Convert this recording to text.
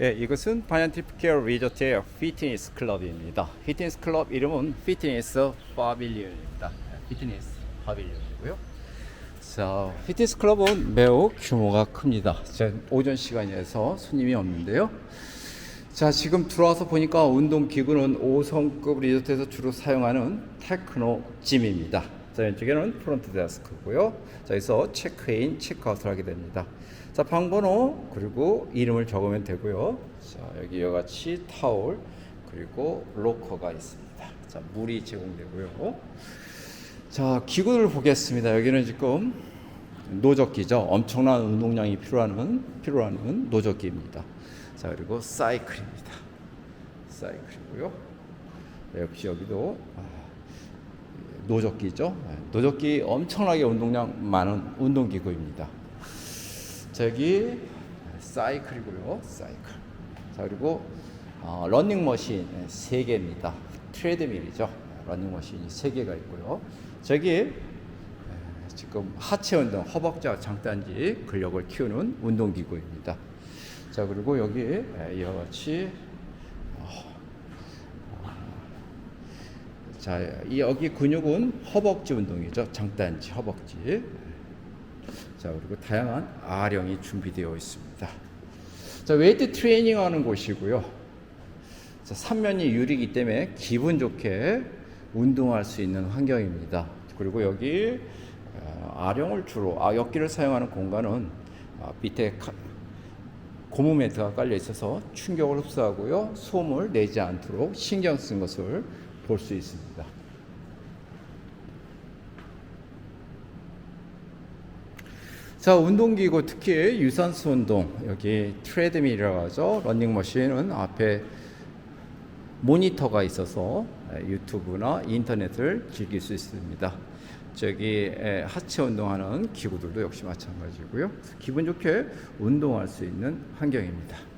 예, 이것은 바이안티피케어 리조트의 피트니스 클럽입니다. 피트니스 클럽 이름은 피트니스 파빌리언입니다. 예, 피트니스 파빌리언이고요. 자, 피트니스 클럽은 매우 규모가 큽니다. 제 오전 시간이어서 손님이 없는데요. 자, 지금 들어와서 보니까 운동 기구는 5성급 리조트에서 주로 사용하는 테크노 짐입니다. 자, 왼쪽에는 프론트 데스크고요. 자, 여기서 체크인, 체크아웃을 하게 됩니다. 자, 방번호 그리고 이름을 적으면 되고요. 자, 여기 이와 같이 타올 그리고 로커가 있습니다. 자, 물이 제공되고요. 자, 기구를 보겠습니다. 여기는 지금 노적기죠. 엄청난 운동량이 필요한 필요한 노적기입니다. 자, 그리고 사이클입니다. 사이클이고요. 네, 역시 여기도 아, 노적기죠. 네, 노적기 엄청나게 운동량 많은 운동기구입니다. 자, 여기 사이클이고요. 사이클. 자, 그리고 어, 러닝머신 세 개입니다. 트레드밀이죠. 러닝머신이 세 개가 있고요. 저기 에, 지금 하체 운동, 허벅지와 장단지 근력을 키우는 운동기구입니다. 자, 그리고 여기 에, 이와 같이 자, 이 여기 근육은 허벅지 운동이죠. 장단지, 허벅지. 자, 그리고 다양한 아령이 준비되어 있습니다. 자, 웨이트 트레이닝 하는 곳이고요. 자, 삼면이 유리기 때문에 기분 좋게 운동할 수 있는 환경입니다. 그리고 여기 어, 아령을 주로 아, 역기를 사용하는 공간은 아, 밑에 카- 고무 매트가 깔려 있어서 충격을 흡수하고요. 소음을 내지 않도록 신경 쓴 것을 볼 수 있습니다. 자, 운동기구 특히 유산소 운동 여기 트레드밀이라고 하죠. 러닝머신은 앞에 모니터가 있어서 유튜브나 인터넷을 즐길 수 있습니다. 저기 에, 하체 운동하는 기구들도 역시 마찬가지고요. 기분 좋게 운동할 수 있는 환경입니다.